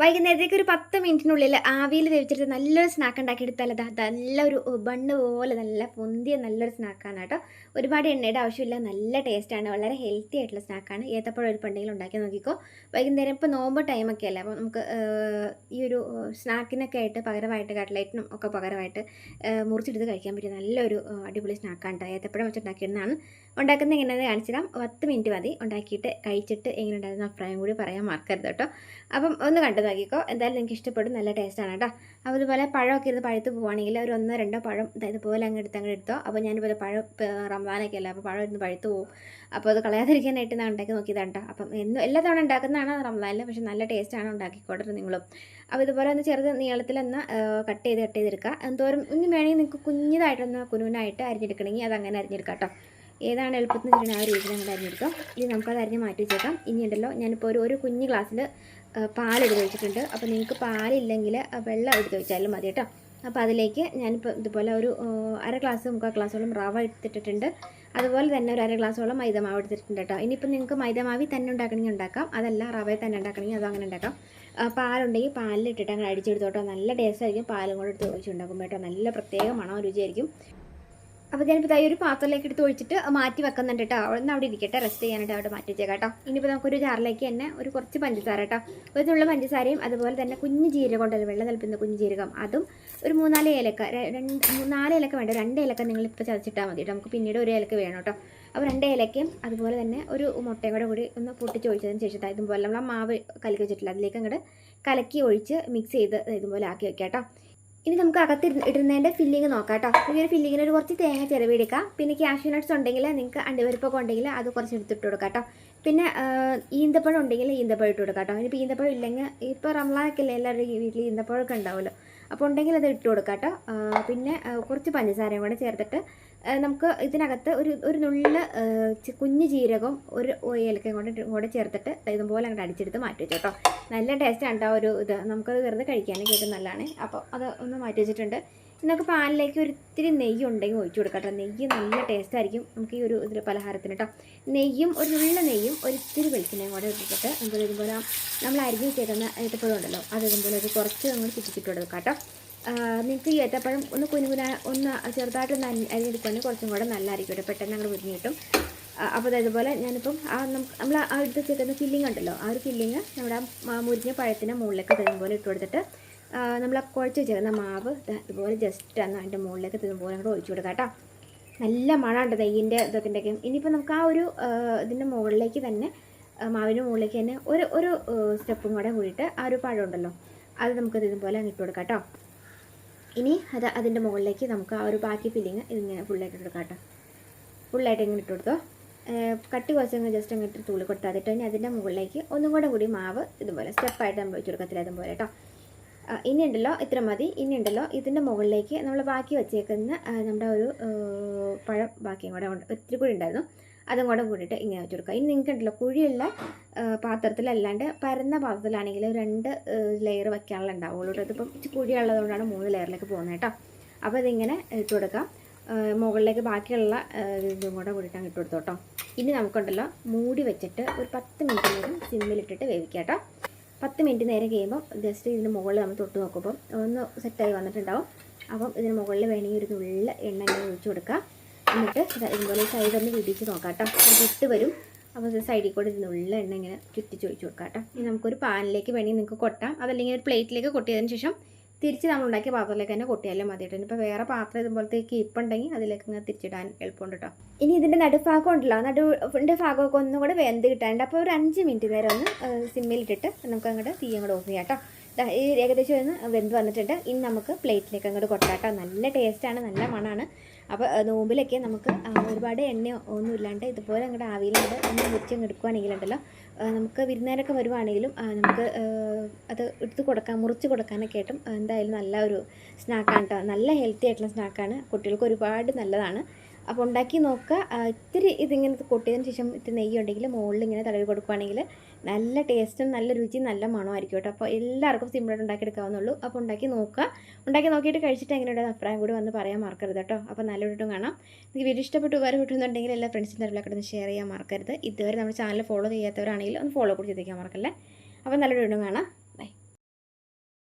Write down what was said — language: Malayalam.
വൈകുന്നേരത്തേക്ക് ഒരു പത്ത് മിനിറ്റിനുള്ളിൽ ആവിയിൽ വേവിച്ചിട്ട് നല്ലൊരു സ്നാക്ക് ഉണ്ടാക്കിയെടുത്താൽ അത് നല്ലൊരു ബണ്ണ് പോലെ നല്ല പൊന്തിയ നല്ലൊരു സ്നാക്കാണ് കേട്ടോ. ഒരുപാട് എണ്ണയുടെ ആവശ്യമില്ല നല്ല ടേസ്റ്റാണ് വളരെ ഹെൽത്തി ആയിട്ടുള്ള സ്നാക്കാണ് ഏത്തപ്പഴം ഒരു പണ്ടെങ്കിലും ഉണ്ടാക്കി നോക്കിക്കോ. വൈകുന്നേരം ഇപ്പോൾ നോമ്പ് ടൈമൊക്കെ അല്ലേ അപ്പോൾ നമുക്ക് ഈ ഒരു സ്നാക്കിനൊക്കെ ആയിട്ട് പകരമായിട്ട് കട്ട്ലൈറ്റിനും ഒക്കെ പകരമായിട്ട് മുറിച്ചെടുത്ത് കഴിക്കാൻ പറ്റിയ നല്ലൊരു അടിപൊളി സ്നാക്കാണ് കേട്ടോ. ഏത്തപ്പഴം വെച്ചുണ്ടാക്കിയിരുന്നാണ് ഉണ്ടാക്കുന്നത് എങ്ങനെയാണെന്ന് കാണിച്ചു തരാം. പത്ത് മിനിറ്റ് മതി. ഉണ്ടാക്കിയിട്ട് കഴിച്ചിട്ട് എങ്ങനെ ഉണ്ടായിരുന്ന അഭിപ്രായം കൂടി പറയാൻ മറക്കരുത് കേട്ടോ. അപ്പം ഒന്ന് കണ്ടു നോക്കിക്കോ എന്തായാലും നിങ്ങൾക്ക് ഇഷ്ടപ്പെടും. നല്ല ടേസ്റ്റാണ് കേട്ടോ അപ്പോൾ ഇതുപോലെ പഴമൊക്കെ ഇരുന്ന് പഴുത്ത് പോവുകയാണെങ്കിൽ ഒരു ഒന്നോ രണ്ടോ പഴം ഇതുപോലെ അങ്ങ് എടുത്ത് അങ്ങോട്ട് എടുത്തോ. അപ്പോൾ ഞാനിപ്പോൾ പഴം ഇപ്പം റംസാനൊക്കെ അല്ല അപ്പോൾ പഴം ഇരുന്ന് പഴുത്ത് പോകും അപ്പോൾ അത് കളയാതിരിക്കാനായിട്ട് ഞാൻ ഉണ്ടാക്കി നോക്കിയതാണ് കേട്ടോ അപ്പം എന്നും എല്ലാ തവണ ഉണ്ടാക്കുന്നതാണ് റംബാനിൽ പക്ഷേ നല്ല ടേസ്റ്റാണ് ഉണ്ടാക്കിക്കോട്ടെ നിങ്ങളും. അപ്പോൾ ഇതുപോലെ ഒന്ന് ചെറുത് നീളത്തിലൊന്ന് കട്ട് ചെയ്ത് കട്ട് ചെയ്തെടുക്കുക. എന്തോരം ഇനി വേണമെങ്കിൽ നിങ്ങൾക്ക് കുഞ്ഞിതായിട്ടൊന്ന് കുനുവിനായിട്ട് അരിഞ്ഞെടുക്കണമെങ്കിൽ അത് അങ്ങനെ അരിഞ്ഞെടുക്കാം കേട്ടോ ഏതാണ് എളുപ്പത്തിന് ചെയ്യുന്ന ആ രീതിയിൽ നമ്മൾ അരിഞ്ഞെടുക്കാം. ഇനി നമുക്കത് അരിഞ്ഞ് മാറ്റി വെച്ചേക്കാം. ഇനി ഉണ്ടല്ലോ ഞാനിപ്പോൾ ഒരു ഒരു കുഞ്ഞ് ഗ്ലാസ്സിൽ പാലെടുത്ത് വെച്ചിട്ടുണ്ട്. അപ്പോൾ നിങ്ങൾക്ക് പാലില്ലെങ്കിൽ വെള്ളം എടുത്ത് വെച്ചാലും മതി കേട്ടോ. അപ്പോൾ അതിലേക്ക് ഞാനിപ്പോൾ ഇതുപോലെ ഒരു അര ഗ്ലാസ് മുക്കാൽ ഗ്ലാസ്സോളം റവ എടുത്തിട്ടിട്ടുണ്ട്. അതുപോലെ തന്നെ ഒരു അര ഗ്ലാസ്സോളം മൈദമാവ് എടുത്തിട്ടുണ്ട് കേട്ടോ. ഇനിയിപ്പോൾ നിങ്ങൾക്ക് മൈദമാവി തന്നെ ഉണ്ടാക്കണമെങ്കിൽ ഉണ്ടാക്കാം. അതല്ല റവയെ തന്നെ ഉണ്ടാക്കണമെങ്കിൽ അത് അങ്ങനെ ഉണ്ടാക്കാം. പാലുണ്ടെങ്കിൽ പാലിലിട്ടിട്ട് അങ്ങനെ അടിച്ചെടുത്തോട്ടോ. നല്ല ടേസ്റ്റ് ആയിരിക്കും. പാലും കൂടെ എടുത്ത് ഒഴിച്ചുണ്ടാക്കും കേട്ടോ. നല്ല പ്രത്യേക മണം രുചിയായിരിക്കും. അപ്പോൾ ഞാനിപ്പോൾ ഇതായി ഒരു പാത്രത്തിലേക്ക് എടുത്ത് ഒഴിച്ചിട്ട് മാറ്റി വെക്കുന്നുണ്ട് കേട്ടോ. അവിടെ നിന്ന് അവിടെ ഇരിക്കട്ടെ. റെസ്റ്റ് ചെയ്യാനായിട്ട് അവിടെ മാറ്റി വെച്ചേക്കാം കേട്ടോ. ഇനിയിപ്പോൾ നമുക്കൊരു ജാറിലേക്ക് തന്നെ ഒരു കുറച്ച് പഞ്ചസാര കേട്ടോ. ഇതിനുള്ള പഞ്ചസാരയും അതുപോലെ തന്നെ കുഞ്ഞ് ജീരകം ഉണ്ടല്ലോ വെള്ളം തളിപ്പുന്ന കുഞ്ഞ് ജീരകം. അതും ഒരു മൂന്നാൽ ഏലക്ക രണ്ട് മൂന്നാൽ ഏലക്ക വേണ്ട രണ്ട് ഏലക്ക നിങ്ങൾ ഇപ്പോൾ ചതച്ചിട്ടാൽ മതി കേട്ടോ. നമുക്ക് പിന്നീട് ഒരു ഏലക്ക വേണം കേട്ടോ. അപ്പോൾ രണ്ട് ഏലക്കയും അതുപോലെ തന്നെ ഒരു മുട്ടയും കൂടെ കൂടി ഒന്ന് പൊട്ടിച്ച് ഒഴിച്ചതിന് ശേഷം ഇതുപോലെ നമ്മൾ മാവ് കലക്കി വെച്ചിട്ടില്ല അതിലേക്ക് അങ്ങോട്ട് കലക്കി ഒഴിച്ച് മിക്സ് ചെയ്ത് ഇതുപോലെ ആക്കി വെക്കാം കേട്ടോ. ഇനി നമുക്ക് അകത്ത് ഇടുന്നതിന്റെ ഫില്ലിങ് നോക്കാം കേട്ടോ ഈ ഒരു ഫില്ലിങ്ങിന് ഒരു കുറച്ച് തേങ്ങ ചിരവിയെടുക്കാം. പിന്നെ ക്യാഷ്യൂ നട്ട്സ് ഉണ്ടെങ്കിൽ നിങ്ങൾക്ക് അണ്ടിപരിപ്പൊക്കെ ഉണ്ടെങ്കിൽ അത് കുറച്ച് എടുത്തിട്ട് കൊടുക്കാം കേട്ടോ പിന്നെ ഈന്തപ്പഴം ഉണ്ടെങ്കിൽ ഈന്തപ്പഴം ഇട്ട് കൊടുക്കാം കേട്ടോ ഇനിയിപ്പോൾ ഈന്തപ്പഴം ഇല്ലെങ്കിൽ ഇപ്പോൾ റംലാനൊക്കെ അല്ലേ എല്ലാവരുടെയും വീട്ടിൽ ഈന്തപ്പഴമൊക്കെ ഉണ്ടാവുമല്ലോ. അപ്പോൾ ഉണ്ടെങ്കിൽ അത് ഇട്ട് കൊടുക്കാം കേട്ടോ പിന്നെ കുറച്ച് പഞ്ചസാരയും കൂടെ ചേർത്തിട്ട് നമുക്ക് ഇതിനകത്ത് ഒരു ഒരു നുള്ളിൽ കുഞ്ഞ് ജീരകം ഒരു ഏലക്കയും കൂടെ കൂടെ ചേർത്തിട്ട് ഇതുപോലെ അങ്ങോട്ട് അടിച്ചെടുത്ത് മാറ്റി വെച്ചു കേട്ടോ നല്ല ടേസ്റ്റാണ് കേട്ടോ ഒരു ഇത്. നമുക്കത് വെറുതെ കഴിക്കാനൊക്കെ ആയിട്ട് നല്ലതാണ്. അപ്പോൾ അത് ഒന്ന് മാറ്റി വെച്ചിട്ടുണ്ട്. നമുക്ക് പാലിലേക്ക് ഒരിത്തിരി നെയ്യ് ഉണ്ടെങ്കിൽ ഒഴിച്ചു കൊടുക്കാം കേട്ടോ. നെയ്യ് നല്ല ടേസ്റ്റ് ആയിരിക്കും. നമുക്ക് ഈ ഒരു ഇതിൽ പലഹാരത്തിന് കേട്ടോ നെയ്യും ഒരു നല്ല നെയ്യും ഒരിത്തിരി വെളിച്ചെണ്ണയും കൂടെ ഇട്ടിട്ട് നമുക്ക് ഇതുപോലെ നമ്മൾ അരിഞ്ഞ് വെച്ചേക്കുന്ന ഏത്തപ്പഴം ഉണ്ടല്ലോ അത് ഇതുപോലെ ഒരു കുറച്ച് നമ്മൾ ചുറ്റിച്ചിട്ട് കൊടുക്കാം കേട്ടോ. നിങ്ങൾക്ക് ഈ ഏത്തപ്പഴം ഒന്ന് കുനുകുന ഒന്ന് ചെറുതായിട്ടൊന്ന് അരി അരിഞ്ഞെടുക്കുകയാണെങ്കിൽ കുറച്ചും കൂടെ നല്ലതായിരിക്കും കേട്ടോ. പെട്ടെന്ന് അങ്ങോട്ട് മുരിഞ്ഞ് കിട്ടും. അപ്പോൾ അതുപോലെ ഞാനിപ്പം ആ നമുക്ക് നമ്മൾ ആ എടുത്ത് ചേർക്കുന്ന ഫില്ലിംഗ് ഉണ്ടല്ലോ ആ ഒരു ഫില്ലിങ് നമ്മുടെ മുരിഞ്ഞ പഴത്തിന്റെ മുകളിലേക്ക് തരുമ്പോൾ ഇട്ട് കൊടുത്തിട്ട് നമ്മൾ കുഴച്ച് വെച്ചിരുന്ന മാവ് ഇതുപോലെ ജസ്റ്റ് ഒന്ന് അതിന്റെ മുകളിലേക്ക് ഇതുപോലെ അങ്ങോട്ട് ഒഴിച്ചു കൊടുക്കാം കേട്ടോ. നല്ല മണമുണ്ട് നെയ്യിന്റെ ഇതൊക്കെ ഇനിയിപ്പോൾ നമുക്ക് ആ ഒരു ഇതിന്റെ മുകളിലേക്ക് തന്നെ മാവിന്റെ മുകളിലേക്ക് തന്നെ ഒരു ഒരു സ്റ്റെപ്പും കൂടെ കൂടിയിട്ട് ആ ഒരു പഴം ഉണ്ടല്ലോ അത് നമുക്കത് ഇതുപോലെ അങ്ങ് ഇട്ട് കൊടുക്കാം കേട്ടോ. ഇനി അത് അതിന്റെ മുകളിലേക്ക് നമുക്ക് ആ ഒരു ബാക്കി ഫില്ലിങ് ഇതിങ്ങനെ ഫുള്ളായിട്ട് ഇട്ട് കൊടുക്കാം കേട്ടോ. ഫുള്ളായിട്ട് ഇങ്ങനെ ഇട്ട് കൊടുത്തോ. കട്ടി കുറച്ചങ്ങ് ജസ്റ്റ് അങ്ങ് ഇട്ട് തുള്ളി കൊടുത്താൽ ഇനി അതിന്റെ മുകളിലേക്ക് ഒന്നും കൂടെ കൂടി മാവ് ഇതുപോലെ സ്റ്റെപ്പായിട്ട് നമ്മൾ വെച്ച് കൊടുക്കത്തില്ല അതുപോലെ കേട്ടോ. ഇനി ഉണ്ടല്ലോ ഇത്ര മതി. ഇനി ഉണ്ടല്ലോ ഇതിന്റെ മുകളിലേക്ക് നമ്മൾ ബാക്കി വെച്ചേക്കുന്ന നമ്മുടെ ഒരു പഴം ബാക്കിയും കൂടെ ഉണ്ട്. ഒത്തിരി കൂടി ഉണ്ടായിരുന്നു. അതും കൂടെ കൂടിയിട്ട് ഇങ്ങനെ വെച്ച് കൊടുക്കുക ഇനി നിങ്ങൾക്ക് ഉണ്ടല്ലോ കുഴിയുള്ള പാത്രത്തിലല്ലാണ്ട് പരന്ന പാത്രത്തിലാണെങ്കിൽ രണ്ട് ലെയർ വെക്കാനുള്ള ഉണ്ടാവുള്ളൂ ഇതിപ്പം കുഴിയുള്ളതുകൊണ്ടാണ് മൂന്ന് ലെയറിലേക്ക് പോകുന്നത് കേട്ടോ. അപ്പോൾ ഇതിങ്ങനെ ഇട്ട് കൊടുക്കാം. മുകളിലേക്ക് ബാക്കിയുള്ള ഇതും കൂടെ കൂടിയിട്ട് അങ്ങ് ഇട്ട് കൊടുത്തോട്ടോ. ഇനി നമുക്കുണ്ടല്ലോ മൂടി വെച്ചിട്ട് ഒരു പത്ത് മിനിറ്റ് നേരം സിമ്മിലിട്ടിട്ട് വേവിക്കാം കേട്ടോ. പത്ത് മിനിറ്റ് നേരം കഴിയുമ്പോൾ ജസ്റ്റ് ഇതിന് മുകളിൽ നമ്മൾ തൊട്ട് നോക്കുമ്പോൾ ഒന്ന് സെറ്റായി വന്നിട്ടുണ്ടാവും. അപ്പം ഇതിന് മുകളിൽ വേണമെങ്കിൽ ഒരു നുള്ള എണ്ണ ഇങ്ങനെ ഒഴിച്ചു കൊടുക്കുക എന്നിട്ട് ഇതുപോലെ ഇതുപോലെ ഒന്ന് വിടിച്ച് നോക്കാം കേട്ടോ. വിട്ട് വരും. അപ്പോൾ സൈഡിൽ കൂടെ ഇതിനുള്ള എണ്ണ ഇങ്ങനെ ചുറ്റിച്ച് ഒഴിച്ച് കൊടുക്കാം കേട്ടോ. ഇനി നമുക്കൊരു പാനിലേക്ക് വേണമെങ്കിൽ നിങ്ങൾക്ക് കൊട്ടാം. അതല്ലെങ്കിൽ ഒരു പ്ലേറ്റിലേക്ക് കൊട്ടിയതിന് ശേഷം തിരിച്ച് നമ്മൾ ഉണ്ടാക്കിയ പാത്രത്തിലേക്ക് തന്നെ കൊട്ടിയാലും മതി കേട്ടോ. ഇപ്പോൾ വേറെ പാത്രം ഇതുപോലത്തെ കീപ്പുണ്ടെങ്കിൽ അതിലേക്ക് ഇങ്ങനെ തിരിച്ചിടാൻ എളുപ്പമുണ്ട് കേട്ടോ. ഇനി ഇതിന്റെ നടുഭാഗം ഉണ്ടല്ലോ നടുവിന്റെ ഭാഗമൊക്കെ ഒന്നും കൂടെ വെന്ത് കിട്ടാണ്ട് അപ്പോൾ ഒരു അഞ്ച് മിനിറ്റ് നേരം ഒന്ന് സിമ്മിലിട്ടിട്ട് നമുക്ക് അങ്ങോട്ട് തീ അങ്ങോട്ട് ഓഫ് ചെയ്യാം കേട്ടോ. ഈ ഏകദേശം ഒന്ന് വെന്ത് വന്നിട്ടുണ്ട്. ഇനി നമുക്ക് പ്ലേറ്റിലേക്ക് അങ്ങോട്ട് കൊട്ടാട്ടോ നല്ല ടേസ്റ്റാണ് നല്ല മണമാണ്. അപ്പോൾ നോമ്പിലൊക്കെ നമുക്ക് ഒരുപാട് എണ്ണ ഒന്നും ഇല്ലാണ്ട് ഇതുപോലെ അങ്ങോട്ട് ആവിയിലുണ്ട് ഒന്ന് വെച്ച് എടുക്കുവാണെങ്കിലുണ്ടല്ലോ. ഉണ്ടല്ലോ നമുക്ക് വിരുന്നേരൊക്കെ വരുവാണെങ്കിലും നമുക്ക് അത് എടുത്ത് കൊടുക്കാൻ മുറിച്ച് കൊടുക്കാനൊക്കെ ആയിട്ടും എന്തായാലും നല്ല ഒരു സ്നാക്കാണ് കേട്ടോ നല്ല ഹെൽത്തി ആയിട്ടുള്ള സ്നാക്കാണ്. കുട്ടികൾക്ക് ഒരുപാട് നല്ലതാണ്. അപ്പോൾ ഉണ്ടാക്കി നോക്കുക. ഇത്തിരി ഇതിങ്ങനെ കൊട്ടിയതിന് ശേഷം ഇത്തിരി നെയ്യുണ്ടെങ്കിൽ മുകളിൽ ഇങ്ങനെ തടവി കൊടുക്കുകയാണെങ്കിൽ നല്ല ടേസ്റ്റും നല്ല രുചിയും നല്ല മണമായിരിക്കും കേട്ടോ. അപ്പോൾ എല്ലാവർക്കും സിമ്പിളായിട്ട് ഉണ്ടാക്കിയെടുക്കാവുന്നുള്ളൂ അപ്പോൾ ഉണ്ടാക്കി നോക്കുക. ഉണ്ടാക്കി നോക്കിയിട്ട് കഴിച്ചിട്ട് എങ്ങനെയുടെ അഭിപ്രായം കൂടി വന്ന് പറയാൻ മറക്കരുത് കേട്ടോ. അപ്പോൾ നല്ല വീട്ടും കാണാം. നിങ്ങൾക്ക് വീഡിയോ ഇഷ്ടപ്പെട്ട് ഉപകാരം കിട്ടുന്നുണ്ടെങ്കിൽ എല്ലാ ഫ്രണ്ട്സിന്റെ അറിവിലൊക്കെ ഒന്ന് ഷെയർ ചെയ്യാൻ മറക്കരുത്. ഇതുവരെ നമ്മുടെ ചാനൽ ഫോളോ ചെയ്യാത്തവരാണെങ്കിൽ ഒന്ന് ഫോളോ കൂടി ചെയ്തേക്കാൻ മറക്കല്ലേ? അപ്പോൾ നല്ല വീണ്ടും കാണാം.